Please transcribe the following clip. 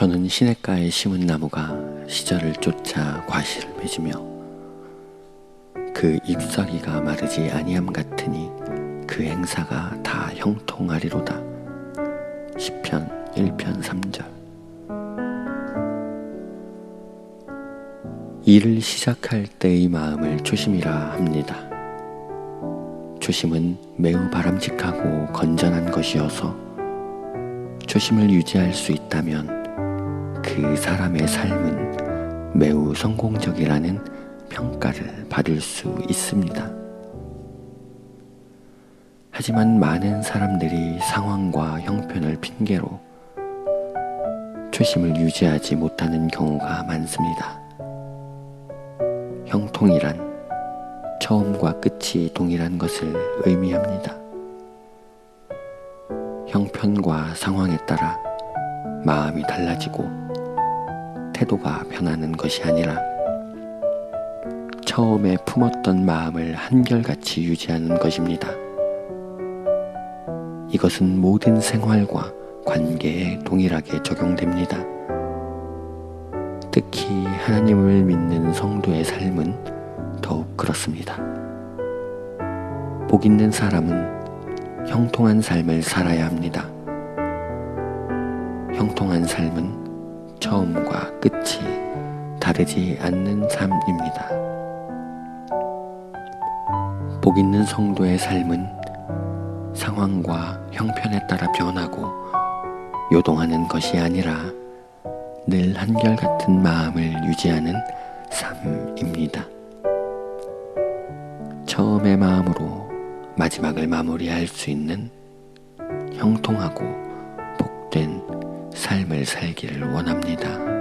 저는 시냇가에 심은 나무가 시절을 쫓아 과실을 맺으며 그 잎사귀가 마르지 아니함 같으니 그 행사가 다 형통하리로다. 시편 1편 3절 일을 시작할 때의 마음을 조심이라 합니다. 조심은 매우 바람직하고 건전한 것이어서 조심을 유지할 수 있다면 그 사람의 삶은 매우 성공적이라는 평가를 받을 수 있습니다. 하지만 많은 사람들이 상황과 형편을 핑계로 초심을 유지하지 못하는 경우가 많습니다. 형통이란 처음과 끝이 동일한 것을 의미합니다. 형편과 상황에 따라 마음이 달라지고 태도가 변하는 것이 아니라 처음에 품었던 마음을 한결같이 유지하는 것입니다. 이것은 모든 생활과 관계에 동일하게 적용됩니다. 특히 하나님을 믿는 성도의 삶은 더욱 그렇습니다. 복 있는 사람은 형통한 삶을 살아야 합니다. 형통한 삶은 처음과 끝이 다르지 않는 삶입니다. 복 있는 성도의 삶은 상황과 형편에 따라 변하고 요동하는 것이 아니라 늘 한결같은 마음을 유지하는 삶입니다. 처음의 마음으로 마지막을 마무리할 수 있는 형통하고 복된 삶을 살기를 원합니다.